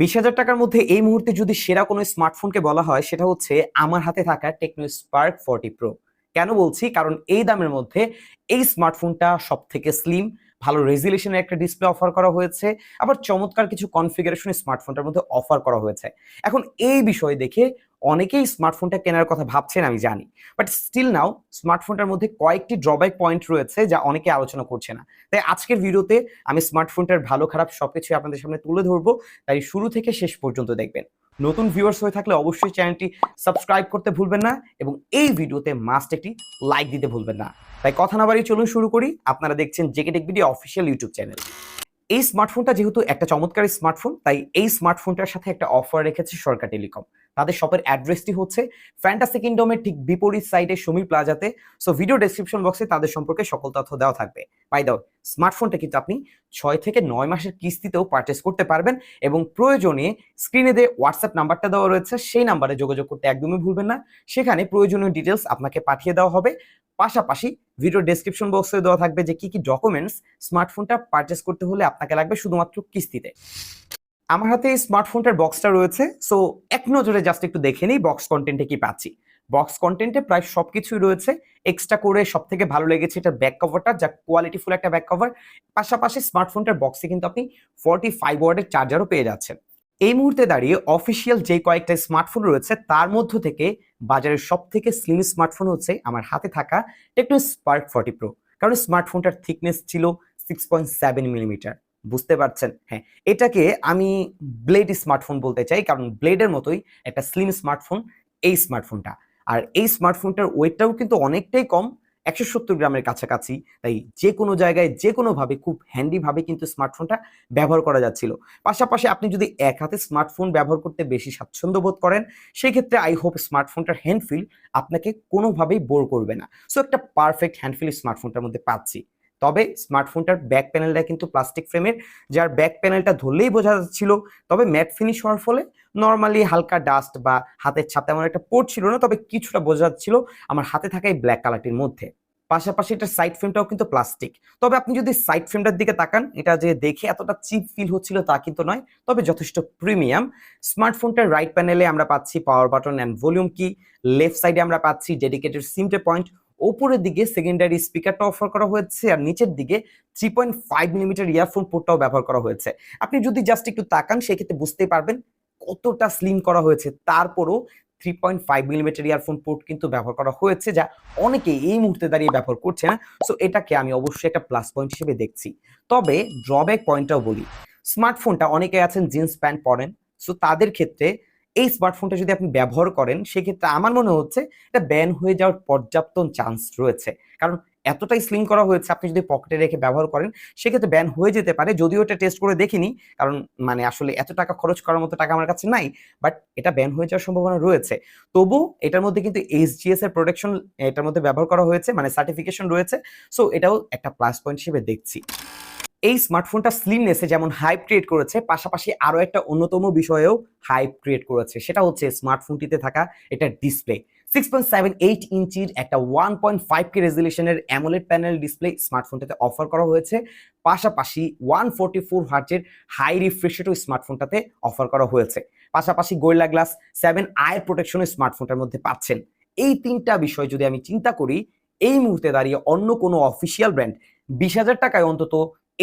বিশ হাজার টাকার মধ্যে এই মুহূর্তে যদি সেরা কোনো স্মার্টফোনকে বলা হয়, সেটা হচ্ছে আমার হাতে থাকা টেকনো স্পার্ক ফর্টি প্রো কেন বলছি? কারণ এই দামের মধ্যে এই স্মার্টফোনটা সব থেকে স্লিম ভালো রেজুলেশনের একটা ডিসপ্লে অফার করা হয়েছে, আবার চমৎকার কিছু কনফিগারেশন স্মার্টফোনটার মধ্যে অফার করা হয়েছে। এখন এই বিষয় দেখে অনেকেই স্মার্টফোনটা কেনার কথা ভাবছেন, আমি জানি। বাট স্টিল নাও স্মার্টফোনটার মধ্যে কয়েকটি ড্রব্যাক পয়েন্ট রয়েছে যা অনেকে আলোচনা করছে না। তাই আজকের ভিডিওতে আমি স্মার্টফোনটার ভালো, খারাপ সবকিছু আপনাদের সামনে তুলে ধরবো। তাই শুরু থেকে শেষ পর্যন্ত দেখবেন। নতুন ভিউয়ার্স হয়ে থাকলে অবশ্যই চ্যানেলটি সাবস্ক্রাইব করতে ভুলবেন না এবং এই ভিডিওতে মাস্ট একটি লাইক দিতে ভুলবেন না। তাই কথা না বাড়িয়ে চলুন শুরু করি। আপনারা দেখছেন JK tech video official YouTube channel এই স্মার্টফোনটা যেহেতু একটা চমৎকার স্মার্টফোন তাই এই স্মার্টফোনটার সাথে একটা অফার রেখেছে সরকার টেলিকম তাদের শপের অ্যাড্রেসটি হচ্ছে ফ্যান্টাসি কিংডমের ঠিক বিপরীত সাইডে সমীর প্লাজাতে সো ভিডিও ডেসক্রিপশন বক্সে তাদের সম্পর্কে সকল তথ্য দেওয়া থাকবে। বাই দাও স্মার্টফোনটা কিন্তু আপনি ছয় থেকে নয় মাসের কিস্তিতেও পারচেস করতে পারবেন এবং প্রয়োজনে স্ক্রিনে দিয়ে হোয়াটসঅ্যাপ নাম্বারটা দেওয়া রয়েছে, সেই নাম্বারে যোগাযোগ করতে একদমই ভুলবেন না। সেখানে প্রয়োজনীয় ডিটেলস আপনাকে পাঠিয়ে দেওয়া হবে। পাশাপাশি ভিডিও ডেসক্রিপশন বক্সে দেওয়া থাকবে যে কি কি ডকুমেন্টস স্মার্টফোনটা পারচেস করতে হলে আপনাকে লাগবে শুধুমাত্র কিস্তিতে। আমার হাতে এই স্মার্টফোনটার বক্সটা রয়েছে সো এক নজরে জাস্ট একটু দেখে নিই বক্স কন্টেন্টে কি পাচ্ছি। বক্স কন্টেন্টে প্রায় সবকিছুই রয়েছে এক্সট্রা করে সব থেকে ভালো লেগেছে এটা ব্যাক কভারটা যা কোয়ালিটিফুল একটা ব্যাক কভার পাশাপাশি স্মার্টফোনটার বক্সে কিন্তু আপনি ফর্টি ফাইভ ওয়ার্ডের চার্জারও পেয়ে যাচ্ছেন। এই মুহূর্তে দাঁড়িয়ে অফিসিয়াল যে কয়েকটা স্মার্টফোন রয়েছে, তার মধ্য থেকে বাজারের সব থেকে স্লিম স্মার্টফোন হচ্ছে আমার হাতে থাকা টেকনো স্পার্ক ফর্টি প্রো কারণ স্মার্টফোনটার থিকনেস ছিল সিক্স পয়েন্ট সেভেন মিলিমিটার বুঝতে পারছেন? হ্যাঁ এটাকে আমি ব্লেড স্মার্টফোন বলতে চাই, কারণ ব্লেডের মতোই একটা স্লিম স্মার্টফোন এই স্মার্টফোনটা আর এই স্মার্টফোনটার ওয়েটটাও কিন্তু অনেকটাই কম, একশো সত্তর গ্রামের কাছাকাছি, তাই যে কোনো জায়গায়, যে কোনোভাবে, খুব হ্যান্ডিভাবে কিন্তু স্মার্টফোনটা ব্যবহার করা যাচ্ছিল। পাশাপাশি আপনি যদি এক হাতে স্মার্টফোন ব্যবহার করতে বেশি স্বাচ্ছন্দ্য বোধ করেন সেই ক্ষেত্রে আই হোপ স্মার্টফোনটার হ্যান্ডফিল আপনাকে কোনোভাবেই বোর করবে না। সো একটা পারফেক্ট হ্যান্ডফিল স্মার্টফোনটার মধ্যে পাচ্ছি। তবে স্মার্টফোনটার ব্যাক প্যানেলটা কিন্তু প্লাস্টিক ফ্রেমের যার ব্যাক প্যানেলটা ধরলেই বোঝা যাচ্ছিল। তবে ম্যাট ফিনিশ হওয়ার ফলে নর্মালি হালকা ডাস্ট বা হাতের ছাপ তেমন একটা পড়ছিল না, তবে কিছুটা বোঝা যাচ্ছিল আমার হাতে থাকা এই ব্ল্যাক কালারটির মধ্যে। পাশাপাশি এটার সাইড ফ্রেমটাও কিন্তু প্লাস্টিক তবে আপনি যদি সাইড ফ্রেমটার দিকে তাকান, এটা যে দেখে এতটা চিপ ফিল হচ্ছিল তা কিন্তু নয়, তবে যথেষ্ট প্রিমিয়াম স্মার্টফোনটার রাইট প্যানেলে আমরা পাচ্ছি power button and volume key left সাইডে আমরা পাচ্ছি ডেডিকেটেড সিমটে পয়েন্ট ওপরের দিকে সেকেন্ডারি স্পিকারটা অফার করা হয়েছে আর নিচের দিকে three point five millimetre earphone পোর্টটাও ব্যবহার করা হয়েছে। আপনি যদি জাস্ট একটু তাকান, সেক্ষেত্রে বুঝতেই পারবেন কতটা স্লিম করা হয়েছে। তারপরও three point five millimetre earphone port কিন্তু ব্যবহার করা হয়েছে, যা অনেকে এই মুহূর্তে দাঁড়িয়ে ব্যবহার করছে না। সো এটাকে আমি অবশ্যই একটা প্লাস পয়েন্ট হিসেবে দেখছি। তবে ড্রব্যাক পয়েন্টটাও বলি। স্মার্টফোনটা অনেকে আছেন জিন্স প্যান্ট পরেন। সো তাদের ক্ষেত্রে এই স্মার্টফোনটা যদি আপনি ব্যবহার করেন, সেক্ষেত্রে আমার মনে হচ্ছে এটা ব্যান হয়ে যাওয়ার পর্যাপ্ত চান্স রয়েছে। কারণ এতটাই স্লিং করা হয়েছে, আপনি যদি পকেটে রেখে ব্যবহার করেন, সেক্ষেত্রে ব্যান হয়ে যেতে পারে। যদিও এটা টেস্ট করে দেখিনি, কারণ মানে আসলে এত টাকা খরচ করার মতো টাকা আমার কাছে নাই বাট এটা ব্যান হয়ে যাওয়ার সম্ভাবনা রয়েছে। তবু এটার মধ্যে কিন্তু এইচজিএস এর প্রোটেকশন এটার মধ্যে ব্যবহার করা হয়েছে মানে সার্টিফিকেশন রয়েছে। সো এটাও একটা প্লাস পয়েন্ট হিসেবে দেখছি। এই স্মার্টফোনটা স্লিমনেসে যেমন হাইপ ক্রিয়েট করেছে, পাশাপাশি আরও একটা অন্যতম বিষয়েও হাইপ ক্রিয়েট করেছে। সেটা হচ্ছে স্মার্টফোনটিতে থাকা এটা display six point seven eight ইঞ্চির একটা ওয়ান পয়েন্ট ফাইভ কে রেজুলেশনের অ্যামোলেড প্যানেল ডিসপ্লে স্মার্টফোনটাতে অফার করা হয়েছে। পাশাপাশি ওয়ান ফোর্টি ফোর হার্চের হাই রিফ্রেশেটও স্মার্টফোনটাতে অফার করা হয়েছে। পাশাপাশি গোল্লা গ্লাস সেভেন আয়ের প্রোটেকশনও স্মার্টফোনটার মধ্যে পাচ্ছেন। এই তিনটা বিষয় যদি আমি চিন্তা করি, এই মুহূর্তে দাঁড়িয়ে অন্য কোনো অফিসিয়াল ব্র্যান্ড বিশ হাজার টাকায় অন্তত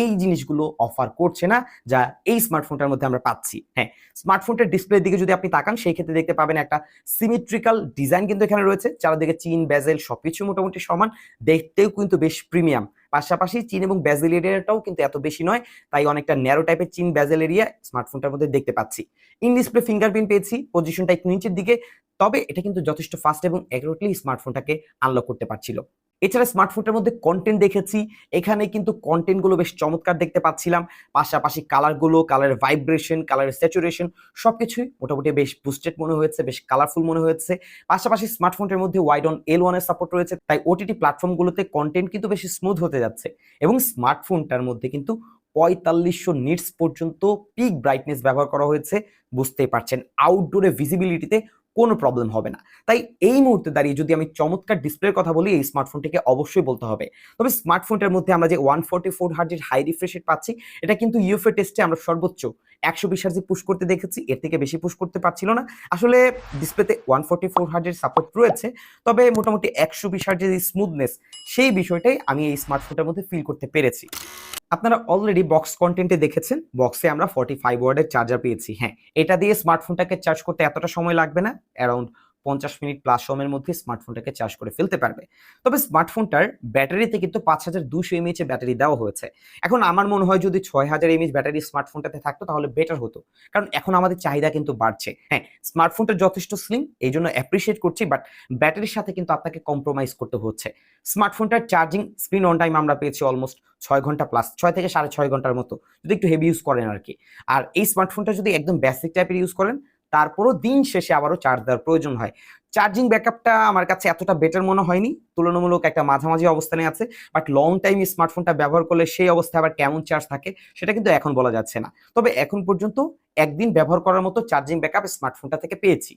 এই জিনিসগুলো অফার করছে না, যা এই স্মার্টফোনটার মধ্যে আমরা পাচ্ছি। হ্যাঁ স্মার্টফোনটার ডিসপ্লের দিকে যদি আপনি তাকান, সেই ক্ষেত্রে দেখতে পাবেন একটা সিমেট্রিক্যাল ডিজাইন কিন্তু এখানে রয়েছে। চারদিকে চিন ব্যাজেল সবকিছু মোটামুটি সমান। দেখতেও কিন্তু বেশ প্রিমিয়াম পাশাপাশি চীন এবং ব্যাজেল এরিয়াটাও কিন্তু এত বেশি নয়, তাই অনেকটা ন্যারো টাইপের চিন ব্যাজেল এরিয়া স্মার্টফোনটার মধ্যে দেখতে পাচ্ছি। ইন ডিসপ্লে ফিঙ্গারপ্রিন্ট পেয়েছি পজিশনটা একটু নিচের দিকে, তবে এটা কিন্তু যথেষ্ট ফাস্ট এবং অ্যাকুরেটলি স্মার্টফোনটাকে আনলক করতে পারছিল। এছাড়া স্মার্টফোনটার মধ্যে কন্টেন্ট দেখেছি। এখানে কিন্তু কন্টেন্টগুলো বেশ চমৎকার দেখতে পাচ্ছিলাম। পাশাপাশি কালারগুলো কালার ভাইব্রেশন কালার স্যাচুরেশন সব কিছুই মোটামুটি বেশ বুস্টেড মনে হয়েছে, বেশ কালারফুল মনে হয়েছে। পাশাপাশি স্মার্টফোনটার মধ্যে ওয়াইড অন এল ওয়ানের সাপোর্ট রয়েছে। তাই ওটিটি প্ল্যাটফর্মগুলোতে কন্টেন্ট কিন্তু বেশি স্মুথ হতে যাচ্ছে এবং স্মার্টফোনটার মধ্যে কিন্তু পঁয়তাল্লিশশো নিটস পর্যন্ত পিক ব্রাইটনেস ব্যবহার করা হয়েছে। বুঝতেই পারছেন আউটডোরে ভিজিবিলিটিতে কোনো প্রবলেম হবে না। তাই এই মুহূর্তে দাঁড়িয়ে যদি আমি চমৎকার ডিসপ্লের কথা বলি, এই স্মার্টফোনটিকে অবশ্যই বলতে হবে। তবে স্মার্টফোনটার মধ্যে আমরা যে ওয়ান ফোর্টি ফোর হার্জের হাই রিফ্রেশেট পাচ্ছি, এটা কিন্তু ইউএফএ টেস্টে আমরা সর্বোচ্চ একশো বিশ হার্জি পুশ করতে দেখেছি। এর থেকে বেশি পুশ করতে পারছিল না। আসলে ডিসপ্লেতে ওয়ান ফোর্টি ফোর হার্জের সাপোর্ট রয়েছে। তবে মোটামুটি একশো বিশ হার্জের স্মুথনেস সেই বিষয়টাই আমি এই স্মার্টফোনটার মধ্যে ফিল করতে পেরেছি। আপনারা অলরেডি বক্স কন্টেন্টে দেখেছেন বক্সে আমরা ফর্টি ফাইভ ওয়ার্ডের চার্জার পেয়েছি হ্যাঁ। এটা দিয়ে স্মার্টফোনটাকে চার্জ করতে এতটা সময় লাগবে না? অ্যারাউন্ড পঞ্চাশ মিনিট প্লাস সময়ের মধ্যে স্মার্টফোনটাকে চার্জ করে ফেলতে পারবে। তবে স্মার্টফোনটার ব্যাটারিতে কিন্তু পাঁচ হাজার দুশো এমএইচ ব্যাটারি দেওয়া হয়েছে। এখন আমার মনে হয় যদি ছয় হাজার এমএইচ ব্যাটারি স্মার্টফোনটাতে থাকতো তাহলে বেটার হতো। কারণ এখন আমাদের চাহিদা কিন্তু বাড়ছে। হ্যাঁ স্মার্টফোনটা যথেষ্ট স্লিম এই জন্য অ্যাপ্রিসিয়েট করছি বাট ব্যাটারির সাথে কিন্তু আপনাকে কম্প্রোমাইজ করতে হচ্ছে। স্মার্টফোনটার চার্জিং স্ক্রিন অন টাইম আমরা পেয়েছি অলমোস্ট ছয় ঘণ্টা প্লাস ছয় থেকে সাড়ে ছয় ঘণ্টার মতো। যদি একটু হেভি ইউজ করেন আর কি। আর এই স্মার্টফোনটা যদি একদম বেসিক টাইপের ইউজ করেন তারপরও দিন শেষে আবারও চার্জ দেওয়ার প্রয়োজন হয়। চার্জিং ব্যাকআপটা আমার কাছে এতটা বেটার মনে হয়নি। তুলনামূলক একটা মাঝামাঝি অবস্থানে আছে বাট লং টাইম স্মার্টফোনটা ব্যবহার করলে সেই অবস্থায় আবার কেমন চার্জ থাকে, সেটা কিন্তু এখন বলা যাচ্ছে না। তবে এখন পর্যন্ত একদিন ব্যবহার করার মতো চার্জিং ব্যাকআপ স্মার্টফোনটা থেকে পেয়েছি।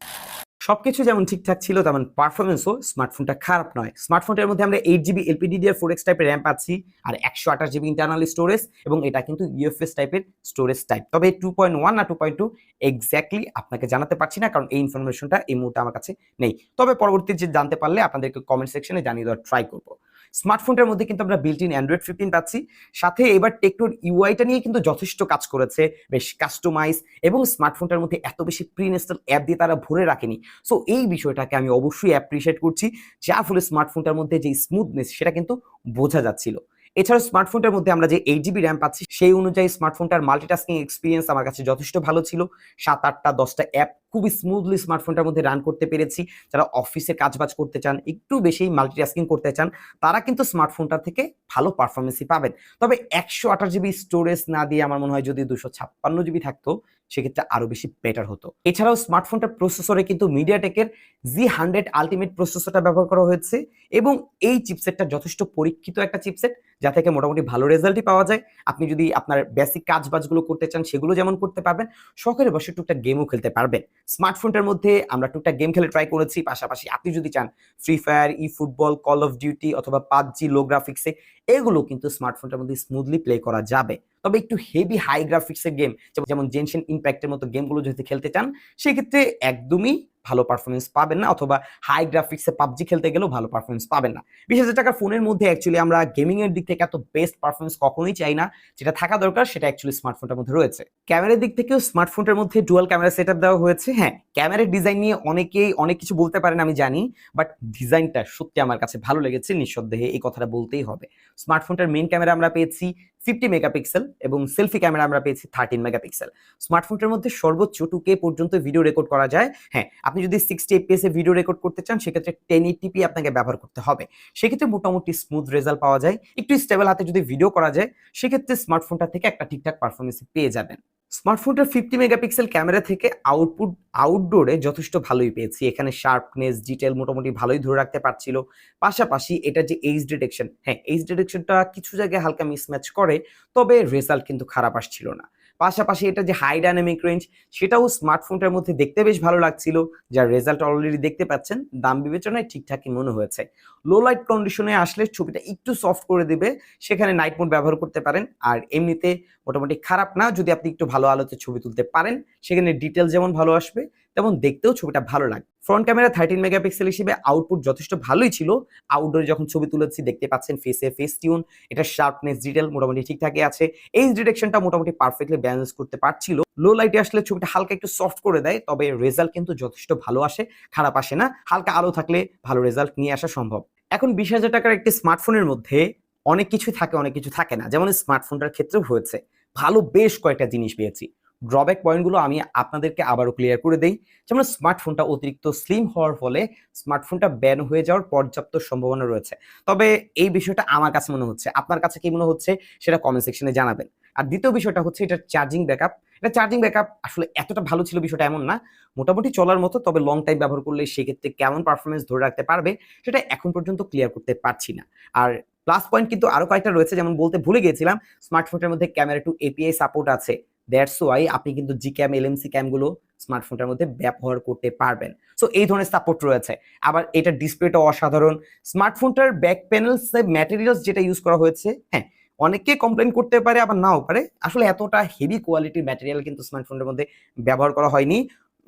সবকিছু যেমন ঠিকঠাক ছিল, তেমন পারফরমেন্সও স্মার্টফোনটা খারাপ নয়। স্মার্টফোনটার মধ্যে আমরা eight GB LPDDR four X টাইপের র্যাম পাচ্ছি আর একশো আঠাশ জিবি ইন্টারনাল স্টোরেজ এবং এটা কিন্তু ইউএফএস টাইপের স্টোরেজ টাইপ তবে টু পয়েন্ট ওয়ান না টু পয়েন্ট টু এক্স্যাক্টলি আপনাকে জানাতে পারছি না কারণ এই ইনফরমেশনটা এই মুহূর্তে আমার কাছে নেই। তবে পরবর্তী যে জানতে পারলে আপনাদেরকে কমেন্ট সেকশনে জানিয়ে দেওয়ার ট্রাই করব। স্মার্টফোনটার মধ্যে কিন্তু আমরা বিল্ট ইন অ্যান্ড্রয়েড ফিফটিন পাচ্ছি। সাথে এবার টেকনোর ইউআইটা নিয়ে কিন্তু যথেষ্ট কাজ করেছে, বেশ কাস্টমাইজ এবং স্মার্টফোনটার মধ্যে এত বেশি প্রি ইনস্টল অ্যাপ দিয়ে তারা ভরে রাখেনি। সো এই বিষয়টাকে আমি অবশ্যই অ্যাপ্রিসিয়েট করছি, যার ফলে স্মার্টফোনটার মধ্যে যে স্মুথনেস সেটা কিন্তু বোঝা যাচ্ছিল। এছাড়া স্মার্টফোনটার মধ্যে আমরা যে এইট জিবি র্যাম পাচ্ছি, সেই অনুযায়ী স্মার্টফোনটার মাল্টিটাস্কিং এক্সপিরিয়েন্স আমার কাছে যথেষ্ট ভালো ছিল। সাত আটটা, দশটা অ্যাপ খুবই স্মুথলি স্মার্টফোনটার মধ্যে রান করতে পেরেছি। যারা অফিসে কাজবাজ করতে চান, একটু বেশি মাল্টিটাস্কিং করতে চান, তারা কিন্তু স্মার্টফোনটা থেকে ভালো পারফরমেন্সই পাবেন। তবে একশো আঠাশ জিবি স্টোরেজ না দিয়ে আমার মনে হয় যদি দুশো ছাপ্পান্ন জিবি থাকতো, সেক্ষেত্রে আরও বেশি বেটার হতো। এছাড়াও স্মার্টফোনটার প্রসেসরে কিন্তু মিডিয়াটেকের জি হান্ড্রেড আলটিমেট প্রসেসরটা ব্যবহার করা হয়েছে এবং এই চিপসেটটা যথেষ্ট পরীক্ষিত একটা চিপসেট যা থেকে মোটামুটি ভালো রেজাল্টই পাওয়া যায়। আপনি যদি আপনার বেসিক কাজ বাজগুলো করতে চান, সেগুলো যেমন করতে পারবেন, শখের বসে টুকটাক গেমও খেলতে পারবেন। স্মার্টফোনটার মধ্যে আমরা টুকটাক গেম খেলে ট্রাই করেছি, পাশাপাশি আপনি যদি চান Free Fire eFootball Call of Duty অথবা পাবজি লো গ্রাফিক্সে এগুলো কিন্তু স্মার্টফোনটার মধ্যে স্মুথলি প্লে করা যাবে। তবে একটু হেভি হাই গ্রাফিক্সের গেম যেমন জেনশন ইম্প্যাক্টের মতো গেমগুলো যদি খেলতে চান, সেক্ষেত্রে একদমই ভালো পারফরমেন্স পাবেন না অথবা হাই গ্রাফিক্সে পাবজি খেলতে গেলেও ভালো পারফরমেন্স পাবেন না। বিশ হাজার টাকার ফোনের মধ্যে অ্যাকচুয়ালি আমরা গেমিং এর দিক থেকে এত বেস্ট পারফরমেন্স কখনোই চাই না। যেটা থাকা দরকার সেটা অ্যাকচুয়ালি স্মার্টফোনটার মধ্যে রয়েছে। ক্যামেরার দিক থেকেও স্মার্টফোনটার মধ্যে ডুয়াল ক্যামেরা সেট দেওয়া হয়েছে। হ্যাঁ ক্যামেরার ডিজাইন নিয়ে অনেকেই অনেক কিছু বলতে পারেন আমি জানি বাট ডিজাইনটা সত্যি আমার কাছে ভালো লেগেছে। নিঃসন্দেহে এই কথাটা বলতেই হবে। স্মার্টফোনটার মেইন ক্যামেরা আমরা পেয়েছি। ফিফটি মেগাপিক্সেল এবং সেলফি ক্যামেরা আমরা পেয়েছি থার্টিন মেগাপিক্সেল। স্মার্টফোনটার মধ্যে সর্বোচ্চ টু কে পর্যন্ত ভিডিও রেকর্ড করা যায়। হ্যাঁ আপনি যদি সিক্সটি এফপিএসে এ ভিডিও রেকর্ড করতে চান, সেক্ষেত্রে টেন এইটিপি আপনাকে ব্যবহার করতে হবে। সেক্ষেত্রে মোটামুটি স্মুথ রেজাল্ট পাওয়া যায়। একটু স্টেবল হাতে যদি ভিডিও করা যায়, সেক্ষেত্রে স্মার্টফোনটা থেকে একটা ঠিকঠাক পারফরমেন্স পেয়ে যাবেন। স্মার্টফোনটার ফিফটি মেগাপিক্সেল ক্যামেরা থেকে আউটপুট আউটডোরে যথেষ্ট ভালোই পেয়েছি। এখানে শার্পনেস ডিটেল মোটামুটি ভালোই ধরে রাখতে পারছিল। পাশাপাশি এটা যে এইচ ডিটেকশন হ্যাঁ এইচ ডিটেকশনটা কিছু জায়গায় হালকা মিসম্যাচ করে, তবে রেজাল্ট কিন্তু খারাপ আসছিল না। পাশাপাশি এটা যে হাই ডাইনামিক রেঞ্জ সেটাও স্মার্টফোনটার মধ্যে দেখতে বেশ ভালো লাগছিল। যার রেজাল্ট অলরেডি দেখতে পাচ্ছেন, দাম বিবেচনায় ঠিকঠাকই মনে হয়েছে। লো লাইট কন্ডিশনে আসলে ছবিটা একটু সফট করে দেবে, সেখানে নাইট মোড ব্যবহার করতে পারেন। আর এমনিতে মোটামুটি খারাপ না, যদি আপনি একটু ভালো আলোতে ছবি তুলতে পারেন, সেখানে ডিটেল যেমন ভালো আসবে, তেমন দেখতেও ছবিটা ভালো লাগে ফ্রন্ট ক্যামেরা থার্টিন মেগাপিক্সেল হিসেবে আউটপুট যথেষ্ট ভালোই ছিল। আউটডোরে যখন ছবি তুলেছি, দেখতে পাচ্ছেন ফেসে ফেস টিউন এটা শার্পনেস ডিটেল মোটামুটি ঠিকঠাকই আছে। এই ডিরেকশনটা মোটামুটি পারফেক্টলি ব্যালেন্স করতে পারছিল। লো লাইটে আসলে ছবিটা হালকা একটু সফট করে দেয়, তবে রেজাল্ট কিন্তু যথেষ্ট ভালো আসে, খারাপ আসে না। হালকা আলো থাকলে ভালো রেজাল্ট নিয়ে আসা সম্ভব। এখন বিশ হাজার টাকার একটি স্মার্টফোনের মধ্যে অনেক কিছু থাকে, অনেক কিছু থাকে না। যেমন স্মার্টফোনটার ক্ষেত্রেও হয়েছে। ভালো বেশ কয়েকটা জিনিস পেয়েছি। ড্রব্যাক পয়েন্টগুলো আমি আপনাদেরকে আবারও ক্লিয়ার করে দেই। যেমন স্মার্টফোনটা অতিরিক্ত স্লিম হওয়ার ফলে স্মার্টফোনটা ব্যান হয়ে যাওয়ার পর্যাপ্ত সম্ভাবনা রয়েছে। তবে এই বিষয়টা আমার কাছে মনে হচ্ছে, আপনার কাছে কি মনে হচ্ছে সেটা কমেন্ট সেকশনে জানাবেন। আর দ্বিতীয় বিষয়টা হচ্ছে এটা চার্জিং ব্যাকআপ এটা চার্জিং ব্যাকআপ আসলে এতটা ভালো ছিল বিষয়টা এমন না, মোটামুটি চলার মতো, তবে লং টাইম ব্যবহার করলে সেক্ষেত্রে কেমন পারফরমেন্স ধরে রাখতে পারবে সেটা এখন পর্যন্ত ক্লিয়ার করতে পারছি না। আর প্লাস পয়েন্ট কিন্তু আরও কয়েকটা রয়েছে, যেমন বলতে ভুলে গিয়েছিলাম স্মার্টফোনের মধ্যে ক্যামেরা টু এপিআই সাপোর্ট আছে। দ্যাটস ওয়াই আপনি কিন্তু জি ক্যাম এলএমসি ক্যামগুলো স্মার্টফোনটার মধ্যে ব্যবহার করতে পারবেন। সো এই ধরনের সাপোর্ট রয়েছে। আবার এটা ডিসপ্লেটা অসাধারণ। স্মার্টফোনটার ব্যাক প্যানেলস ম্যাটেরিয়ালস যেটা ইউজ করা হয়েছে হ্যাঁ অনেকে কমপ্লেন করতে পারে, আবার নাও পারে। আসলে এতটা হেভি কোয়ালিটির ম্যাটেরিয়াল কিন্তু স্মার্টফোনের মধ্যে ব্যবহার করা হয়নি।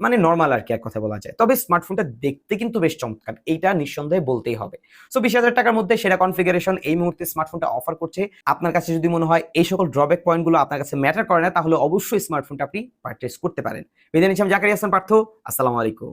মানে নর্মাল আর কি, এক কথা বলা যায়। তবে স্মার্টফোনটা দেখতে কিন্তু বেশ চমৎকার, এইটা নিঃসন্দেহে বলতেই হবে। সো বিশ হাজার টাকার মধ্যে সেরা কনফিগারেশন এই মুহূর্তে স্মার্টফোনটা অফার করছে। আপনার কাছে যদি মনে হয় এই সকল ড্রব্যাক পয়েন্টগুলো আপনার কাছে ম্যাটার করে না, তাহলে অবশ্যই স্মার্টফোনটা আপনি পারচেস করতে পারেন। বিদায় নিচ্ছি আমি জাকারি হাসান পার্থ। আসসালামু আলাইকুম।